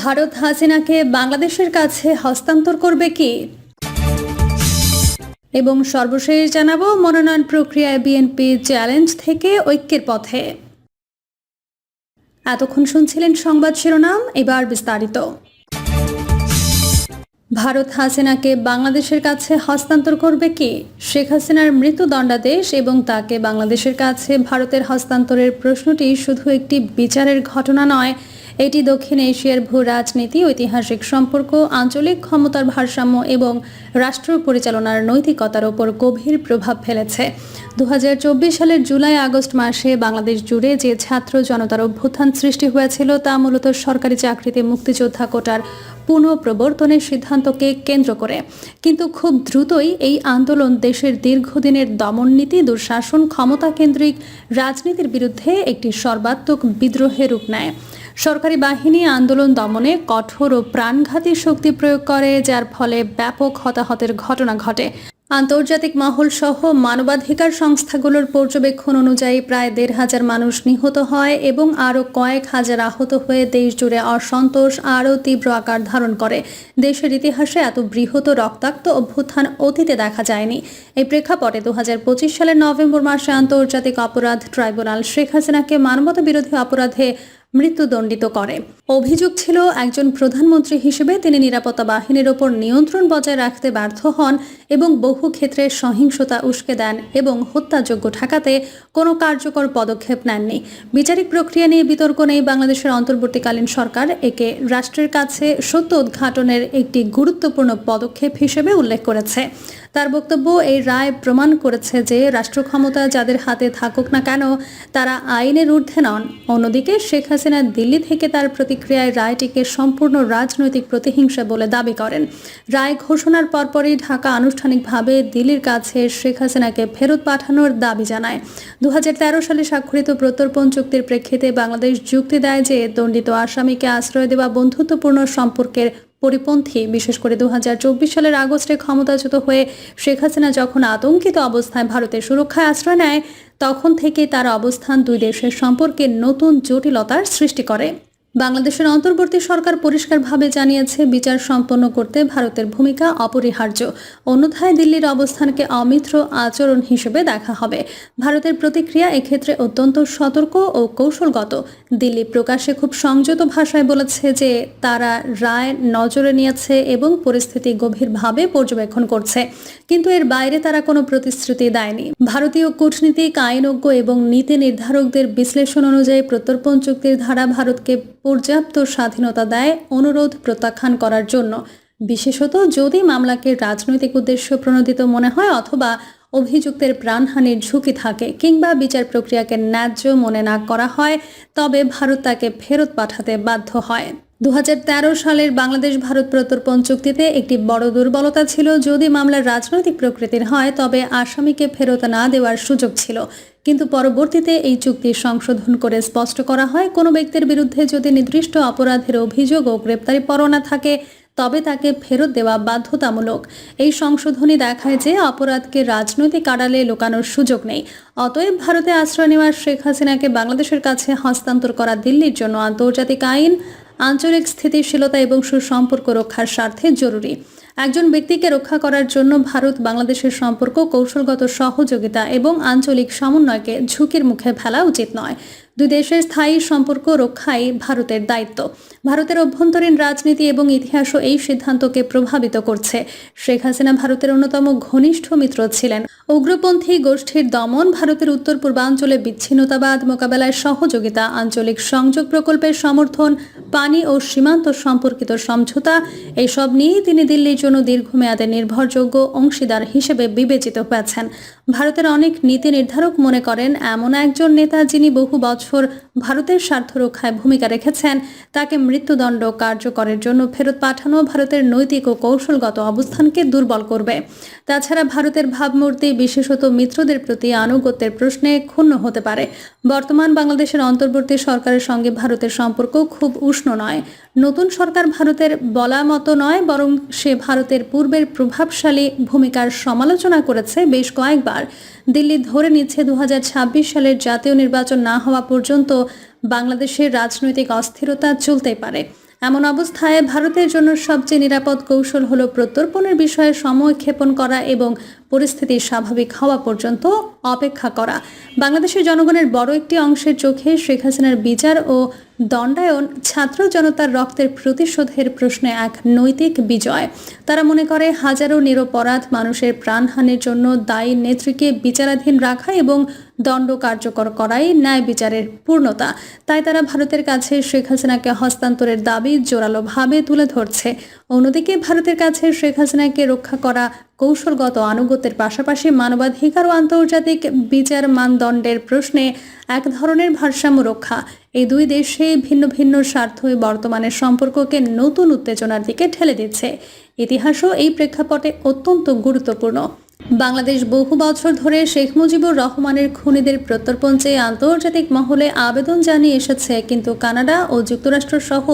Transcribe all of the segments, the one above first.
ভারত হাসিনাকে বাংলাদেশের কাছে হস্তান্তর করবে কি? এবং সর্বশেষ জানাব মনোনয়ন প্রক্রিয়ায় বিএনপি চ্যালেঞ্জ থেকে ঐক্যের পথে। এতক্ষণ শুনছিলেন সংবাদ শিরোনাম, এবার বিস্তারিত। ভারত হাসিনাকে বাংলাদেশের কাছে হস্তান্তর করবে কি? শেখ হাসিনার মৃত্যুদণ্ডাদেশ এবং তাকে বাংলাদেশের কাছে ভারতের হস্তান্তরের প্রশ্নটি শুধু একটি বিচারের ঘটনা নয় এটি দক্ষিণ এশিয়ার ভূ রাজনীতি, ঐতিহাসিক সম্পর্ক, আঞ্চলিক ক্ষমতার ভারসাম্য এবং রাষ্ট্র পরিচালনার নৈতিকতার ওপর গভীর প্রভাব ফেলেছে। দু হাজার চব্বিশ সালের জুলাই আগস্ট মাসে বাংলাদেশ জুড়ে যে ছাত্র জনতার অভ্যুত্থান সৃষ্টি হয়েছিল তা মূলত সরকারি চাকরিতে মুক্তিযোদ্ধা কোটার পুনঃপ্রবর্তনের সিদ্ধান্তকে কেন্দ্র করে। কিন্তু খুব দ্রুতই এই আন্দোলন দেশের দীর্ঘদিনের দমননীতি দুঃশাসন, ক্ষমতা কেন্দ্রিক রাজনীতির বিরুদ্ধে একটি সর্বাত্মক বিদ্রোহে রূপ নেয়। সরকারি বাহিনী আন্দোলন দমনে কঠোর ও প্রাণঘাতী শক্তি প্রয়োগ করে, যার ফলে ব্যাপক হতাহতের ঘটনা ঘটে। আন্তর্জাতিক মহল সহ মানবাধিকার সংস্থাগুলোর পর্যবেক্ষণ অনুযায়ী প্রায় দেড় হাজার মানুষ নিহত হয় এবং আরও কয়েক হাজার আহত হয়ে দেশ জুড়ে অসন্তোষ আরও তীব্র আকার ধারণ করে। দেশের ইতিহাসে এত বৃহৎ রক্তাক্ত অভ্যুত্থান অতীতে দেখা যায়নি। এই প্রেক্ষাপটে দু হাজার পঁচিশ সালের নভেম্বর মাসে আন্তর্জাতিক অপরাধ ট্রাইব্যুনাল শেখ হাসিনাকে মানবতা বিরোধী অপরাধে মৃত্যুদণ্ডিত করে। অভিযোগ ছিল, একজন প্রধানমন্ত্রী হিসেবে তিনি নিরাপত্তা বাহিনীর ওপর নিয়ন্ত্রণ বজায় রাখতে ব্যর্থ হন এবং বহু ক্ষেত্রে সহিংসতা উস্কে দেন এবং হত্যাযোগ্য ঠেকাতে কোনো কার্যকর পদক্ষেপ নেননি। বিচারিক প্রক্রিয়া নিয়ে বিতর্ক নেই বাংলাদেশের অন্তর্বর্তীকালীন সরকার। একে রাষ্ট্রের কাছে সত্য উদ্ঘাটনের একটি গুরুত্বপূর্ণ পদক্ষেপ হিসেবে উল্লেখ করেছে। তার বক্তব্য এই রায় প্রমাণ করেছে যে রাষ্ট্র ক্ষমতা যাদের হাতে থাকুক না কেন, তারা আইনের ঊর্ধ্বে নন। অন্যদিকে শেখ হাসিনা দিল্লি থেকে তার প্রতিক্রিয়ায় রায়টিকে সম্পূর্ণ রাজনৈতিক প্রতিহিংসা বলে দাবি করেন। রায় ঘোষণার পরপরই ঢাকা আনুষ্ঠানিকভাবে দিল্লির কাছে শেখ হাসিনাকে ফেরত পাঠানোর দাবি জানায়। দু হাজার তেরো সালে স্বাক্ষরিত প্রত্যর্পণ চুক্তির প্রেক্ষিতে বাংলাদেশ যুক্তি দেয় যে দণ্ডিত আসামিকে আশ্রয় দেওয়া বন্ধুত্বপূর্ণ সম্পর্কের পরিপন্থী। বিশেষ করে দু হাজার চব্বিশ সালের আগস্টে ক্ষমতাচ্যুত হয়ে শেখ হাসিনা যখন আতঙ্কিত অবস্থায় ভারতের সুরক্ষায় আশ্রয় নেয়, তখন থেকে তার অবস্থান দুই দেশের সম্পর্কে নতুন জটিলতার সৃষ্টি করে। বাংলাদেশের অন্তর্বর্তী সরকার পরিষ্কারভাবে জানিয়েছে, বিচার সম্পন্ন করতে ভারতের ভূমিকা অপরিহার্য। অন্যথায় দিল্লির অবস্থানকে অমিত্র আচরণ হিসেবে দেখা হবে। ভারতের প্রতিক্রিয়া এক্ষেত্রে অত্যন্ত সতর্ক ও কৌশলগত। দিল্লি প্রকাশ্যে খুব সংযত ভাষায় বলেছে যে, তারা রায় নজরে নিয়েছে এবং পরিস্থিতি গভীরভাবে পর্যবেক্ষণ করছে। কিন্তু এর বাইরে তারা কোনো প্রতিশ্রুতি দেয়নি। ভারতীয় কূটনীতিক, আইনজ্ঞ এবং নীতি নির্ধারকদের বিশ্লেষণ অনুযায়ী প্রত্যর্পণ চুক্তির ধারা ভারতকে পর্যাপ্ত স্বাধীনতা দেয় অনুরোধ প্রত্যাখ্যান করার জন্য। বিশেষত যদি মামলাকে রাজনৈতিক উদ্দেশ্য প্রণোদিত মনে হয় অথবা অভিযুক্তের প্রাণহানির ঝুঁকি থাকে কিংবা বিচার প্রক্রিয়াকে ন্যায্য মনে না করা হয়, তবে ভারত তাকে ফেরত পাঠাতে বাধ্য হয়। দু হাজার তেরো সালের বাংলাদেশ ভারত প্রত্যর্পণ চুক্তিতে একটি বড় দুর্বলতা ছিল। যদি মামলার রাজনৈতিক প্রকৃতির হয়, তবে আসামিকে ফেরত না দেওয়ার সুযোগ ছিল। কিন্তু পরবর্তীতে এই চুক্তি সংশোধন করে স্পষ্ট করা হয়, কোনো ব্যক্তির বিরুদ্ধে যদি নির্দিষ্ট অপরাধের অভিযোগ ও গ্রেপ্তারি পরোয়ানা থাকে, তবে তাকে ফেরত দেওয়া বাধ্যতামূলক। এই সংশোধনী দেখায় যে অপরাধকে রাজনৈতিক আড়ালে লুকানোর সুযোগ নেই। অতএব ভারতে আশ্রয় নেওয়া শেখ হাসিনাকে বাংলাদেশের কাছে হস্তান্তর করা দিল্লির জন্য আন্তর্জাতিক আইন, আঞ্চলিক স্থিতিশীলতা এবং সুসম্পর্ক রক্ষার স্বার্থে জরুরি। একজন ব্যক্তিকে রক্ষা করার জন্য ভারত বাংলাদেশের সম্পর্ক কৌশলগত সহযোগিতা এবং আঞ্চলিক সমন্বয়কে ঝুঁকির মুখে ফেলা উচিত নয়। দুই দেশের স্থায়ী সম্পর্ক রক্ষাই ভারতের দায়িত্ব। ভারতের অভ্যন্তরীণ রাজনীতি এবং ইতিহাসও এই সিদ্ধান্তকে প্রভাবিত করছে। শেখ হাসিনা ভারতের অন্যতম ঘনিষ্ঠ মিত্র ছিলেন। উগ্রপন্থী গোষ্ঠীর দমন ভারতের উত্তর পূর্বাঞ্চলে বিচ্ছিন্নতাবাদ মোকাবেলায় সহযোগিতা, আঞ্চলিক সংযোগ প্রকল্পের সমর্থন, পানি ও সীমান্ত সম্পর্কিত সমঝোতা, এসব নিয়েই তিনি দিল্লির জন্য দীর্ঘমেয়াদে নির্ভরযোগ্য অংশীদার হিসেবে বিবেচিত হয়েছেন। ভারতের অনেক নীতি নির্ধারক মনে করেন, এমন একজন নেতা যিনি বহু বছর ভারতের স্বার্থ রক্ষায় ভূমিকা রেখেছেন, তাকে মৃত্যুদণ্ড কার্যকরের জন্য ফেরত পাঠানো ভারতের নৈতিক ও কৌশলগত অবস্থানকে দুর্বল করবে। তাছাড়া ভারতের ভাবমূর্তি, বিশেষত মিত্রদের প্রতি আনুগত্যের প্রশ্নে ক্ষুণ্ণ হতে পারে। বর্তমান বাংলাদেশের অন্তর্বর্তী সরকারের সঙ্গে ভারতের সম্পর্ক খুব উষ্ণ নয়। নতুন সরকার ভারতের বলা মতো নয়, বরং সে ভারতের পূর্বের প্রভাবশালী ভূমিকার সমালোচনা করেছে বেশ কয়েকবার। দিল্লি ধরে নিচ্ছে দু সালের জাতীয় নির্বাচন না হওয়া পর্যন্ত বাংলাদেশের রাজনৈতিক অস্থিরতা চলতেই পারে। এমন অবস্থায় ভারতের জন্য সবচেয়ে নিরাপদ কৌশল হলো প্রত্যর্পণের বিষয়ে সময় ক্ষেপণ করা এবং পরিস্থিতি স্বাভাবিক হওয়া পর্যন্ত অপেক্ষা করা। বাংলাদেশের জনগণের বড় একটি অংশের চোখে শেখ হাসিনার বিচার ও দণ্ডায়ন ছাত্র জনতার রক্তের প্রতিশোধের প্রশ্নে এক নৈতিক বিজয়। তারা মনে করে, হাজারো নিরপরাধ মানুষের প্রাণহানির জন্য দায়ী নেত্রীকে বিচারাধীন রাখা এবং দণ্ড কার্যকর করাই ন্যায় বিচারের পূর্ণতা। তাই তারা ভারতের কাছে শেখ হাসিনাকে হস্তান্তরের দাবি জোরালোভাবে তুলে ধরছে। অন্যদিকে ভারতের কাছে শেখ হাসিনাকে রক্ষা করা কৌশলগত আনুগত্যের পাশাপাশি মানবাধিকার ও আন্তর্জাতিক বিচার মানদণ্ডের প্রশ্নে এক ধরনের ভারসাম্য রক্ষা। এই দুই দেশে ভিন্ন ভিন্ন স্বার্থই বর্তমানের সম্পর্ককে নতুন উত্তেজনার দিকে ঠেলে দিচ্ছে। ইতিহাসও এই প্রেক্ষাপটে অত্যন্ত গুরুত্বপূর্ণ। বাংলাদেশ বহু বছর ধরে শেখ মুজিবুর রহমানের খুনিদের প্রত্যর্পণ চেয়ে আন্তর্জাতিক মহলে আবেদন জানিয়ে এসেছে, কিন্তু কানাডা ও যুক্তরাষ্ট্র সহ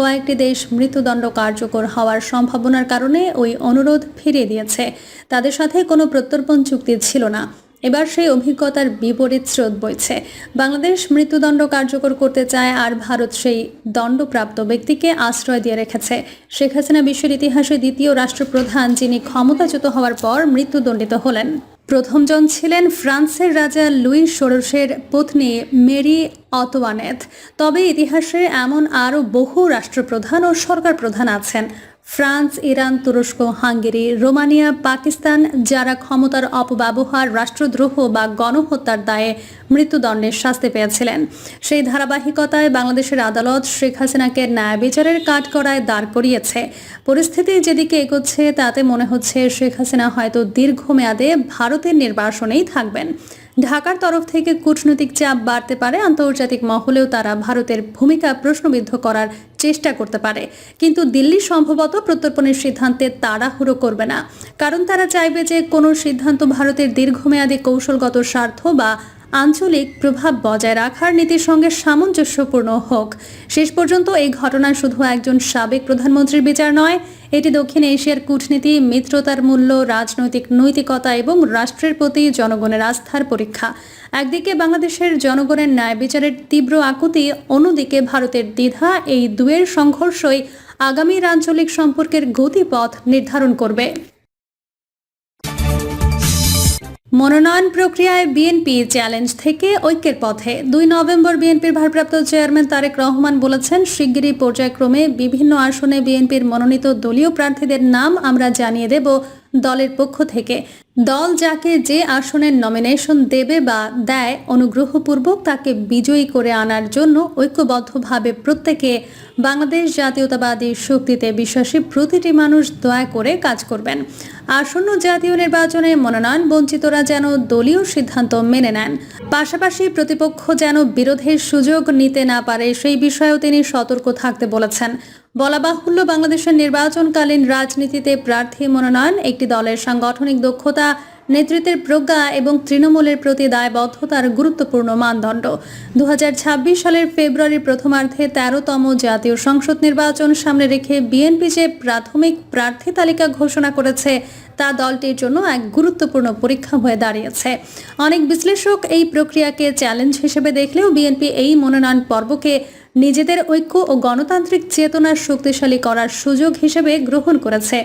কয়েকটি দেশ মৃত্যুদণ্ড কার্যকর হওয়ার সম্ভাবনার কারণে ওই অনুরোধ ফিরিয়ে দিয়েছে। তাদের সাথে কোনো প্রত্যর্পণ চুক্তি ছিল না। এবার সেই অভিজ্ঞতার বিপরীত স্রোত বইছে। বাংলাদেশ মৃত্যুদণ্ড কার্যকর করতে চায় আর ভারত সেই দণ্ডপ্রাপ্ত ব্যক্তিকে আশ্রয় দিয়ে রেখেছে। শেখ হাসিনা বিশ্বের ইতিহাসে দ্বিতীয় রাষ্ট্রপ্রধান যিনি ক্ষমতাচ্যুত হওয়ার পর মৃত্যুদণ্ডিত হলেন। প্রথমজন ছিলেন ফ্রান্সের রাজা লুই ষোড়শের পত্নী মেরি অতোয়ানেথ। তবে ইতিহাসে এমন আরও বহু রাষ্ট্রপ্রধান ও সরকার প্রধান আছেন। ফ্রান্স, ইরান, তুরস্ক, হাঙ্গেরি, রোমানিয়া, পাকিস্তান, যারা ক্ষমতার অপব্যবহার, রাষ্ট্রদ্রোহ বা গণহত্যার দায়ে মৃত্যুদণ্ডের শাস্তি পেয়েছিলেন। সেই ধারাবাহিকতায় বাংলাদেশের আদালত শেখ হাসিনাকে ন্যায় বিচারের কাঠগড়ায় দাঁড় করিয়েছে। পরিস্থিতি যেদিকে এগোচ্ছে, তাতে মনে হচ্ছে শেখ হাসিনা হয়তো দীর্ঘমেয়াদে ভারতের নির্বাসনেই থাকবেন। ঢাকার তরফ থেকে কূটনৈতিক চাপ বাড়তে পারে। আন্তর্জাতিক মহলেও তারা ভারতের ভূমিকা প্রশ্নবিদ্ধ করার চেষ্টা করতে পারে। কিন্তু দিল্লি সম্ভবত প্রত্যর্পণের সিদ্ধান্তে তাড়াহুড়ো করবে না। কারণ তারা চাইবে যে কোনো সিদ্ধান্ত ভারতের দীর্ঘমেয়াদী কৌশলগত স্বার্থ বা আঞ্চলিক প্রভাব বজায় রাখার নীতির সঙ্গে সামঞ্জস্যপূর্ণ হোক। শেষ পর্যন্ত এই ঘটনা শুধু একজন সাবেক প্রধানমন্ত্রীর বিচার নয়, এটি দক্ষিণ এশিয়ার কূটনীতি, মিত্রতার মূল্য, রাজনৈতিক নৈতিকতা এবং রাষ্ট্রের প্রতি জনগণের আস্থার পরীক্ষা। একদিকে বাংলাদেশের জনগণের ন্যায় বিচারের তীব্র আকুতি, অন্যদিকে ভারতের দ্বিধা এই দুয়ের সংঘর্ষই আগামীর আঞ্চলিক সম্পর্কের গতিপথ নির্ধারণ করবে। মনোনয়ন প্রক্রিয়ায় বিএনপি চ্যালেঞ্জ থেকে ঐক্যের পথে। দুই নভেম্বর বিএনপির ভারপ্রাপ্ত চেয়ারম্যান তারেক রহমান বলেছেন, শিগগিরই পর্যায়ক্রমে বিভিন্ন আসনে বিএনপির মনোনীত দলীয় প্রার্থীদের নাম আমরা জানিয়ে দেব। দলের পক্ষ থেকে। দল যাকে যে আসনের নমিনেশন দেবে বা দেয় অনুগ্রহপূর্বক তাকে বিজয়ী করে আনার জন্য ঐক্যবদ্ধভাবে প্রত্যেকে বাংলাদেশ জাতীয়তাবাদী শক্তিতে বিশ্বাসী প্রতিটি মানুষ দয়া করে কাজ করবেন। আসন্ন জাতীয় নির্বাচনে মনোনয়ন বঞ্চিতরা যেন দলীয় সিদ্ধান্ত মেনে নেন। পাশাপাশি প্রতিপক্ষ যেন বিরোধের সুযোগ নিতে না পারে সেই বিষয়েও তিনি সতর্ক থাকতে বলেছেন। বলা বাহুল্য বাংলাদেশের নির্বাচনকালীন রাজনীতিতে প্রার্থী মনোনয়ন, একটি দলের সাংগঠনিক দক্ষতা, নেতৃত্বের প্রজ্ঞা এবং তৃণমূলের প্রতি দায়বদ্ধতার গুরুত্বপূর্ণ মানদণ্ড। দুহাজার ছাব্বিশ সালের ফেব্রুয়ারির প্রথমার্ধে তেরোতম জাতীয় সংসদ নির্বাচন সামনে রেখে বিএনপি যে প্রাথমিক প্রার্থী তালিকা ঘোষণা করেছে, তা দলটির জন্য এক গুরুত্বপূর্ণ পরীক্ষা হয়ে দাঁড়িয়েছে। অনেক বিশ্লেষক এই প্রক্রিয়াকে চ্যালেঞ্জ হিসেবে দেখলেও বিএনপি এই মনোনয়ন পর্বকে নিজেদের ঐক্য ও গণতান্ত্রিক চেতনা শক্তিশালী করার সুযোগ হিসেবে গ্রহণ করেছে।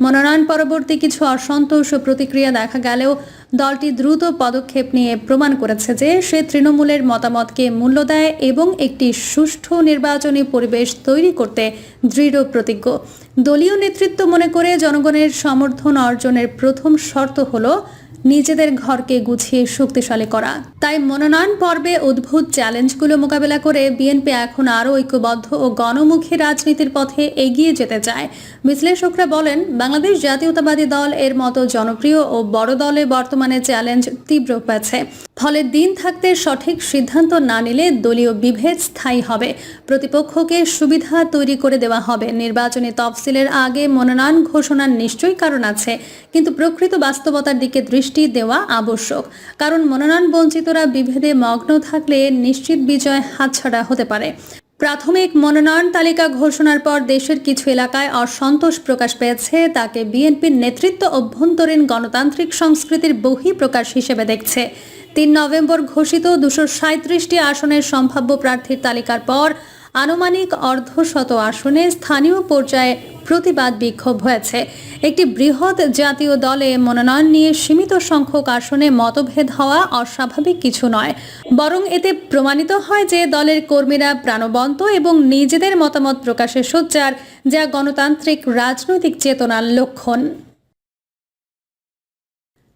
মনোনয়ন পরবর্তী কিছু অসন্তোষ ও প্রতিক্রিয়া দেখা গেলেও দলটি দ্রুত পদক্ষেপ নিয়ে প্রমাণ করেছে যে সে তৃণমূলের মতামতকে মূল্য দেয় এবং একটি সুষ্ঠু নির্বাচনী পরিবেশ তৈরি করতে দৃঢ় প্রতিজ্ঞ। দলীয় নেতৃত্ব মনে করে জনগণের সমর্থন অর্জনের প্রথম শর্ত হলো নিজেদের ঘরকে গুছিয়ে শক্তিশালী করা। তাই মনোনয়ন পর্বে উদ্ভূত চ্যালেঞ্জগুলো মোকাবেলা করে বিএনপি এখন আরও ঐক্যবদ্ধ ও গণমুখী রাজনীতির পথে এগিয়ে যেতে চায়। বিশ্লেষকরা বলেন, বাংলাদেশ জাতীয়তাবাদী দল এর মতো জনপ্রিয় ও বড় দলে বর্তমানে চ্যালেঞ্জ তীব্র পেয়েছে ফলে দিন থাকতে সঠিক সিদ্ধান্ত না নিলে দলীয় বিভেদ স্থায়ী হবে। প্রতিপক্ষকে সুবিধা তৈরি করে দেওয়া হবে। নির্বাচনী তফসিলের আগে মনোনয়ন ঘোষণার নিশ্চয়ই কারণ আছে। কিন্তু প্রকৃত বাস্তবতার দিকে দৃষ্টি দেওয়া আবশ্যক। কারণ মনোনয়ন বঞ্চিতরা বিভেদে মগ্ন থাকলে নিশ্চিত বিজয় হাতছাড়া হতে পারে। প্রাথমিক মনোনয়ন তালিকা ঘোষণার পর দেশের কিছু এলাকায় অসন্তোষ প্রকাশ পেয়েছে। তাকে বিএনপির নেতৃত্ব অভ্যন্তরীণ গণতান্ত্রিক সংস্কৃতির বহিঃপ্রকাশ হিসেবে দেখছে। তিন নভেম্বর ঘোষিত দুশো সাঁত্রিশটি আসনের সম্ভাব্য প্রার্থীর তালিকার পর আনুমানিক অর্ধশত আসনে স্থানীয় পর্যায়ে প্রতিবাদ বিক্ষোভ হয়েছে। একটি বৃহৎ জাতীয় দলে মনোনয়ন নিয়ে সীমিত সংখ্যক আসনে মতভেদ হওয়া অস্বাভাবিক কিছু নয়। বরং এতে প্রমাণিত হয় যে দলের কর্মীরা প্রাণবন্ত এবং নিজেদের মতামত প্রকাশে সোচ্চার, যা গণতান্ত্রিক রাজনৈতিক চেতনার লক্ষণ।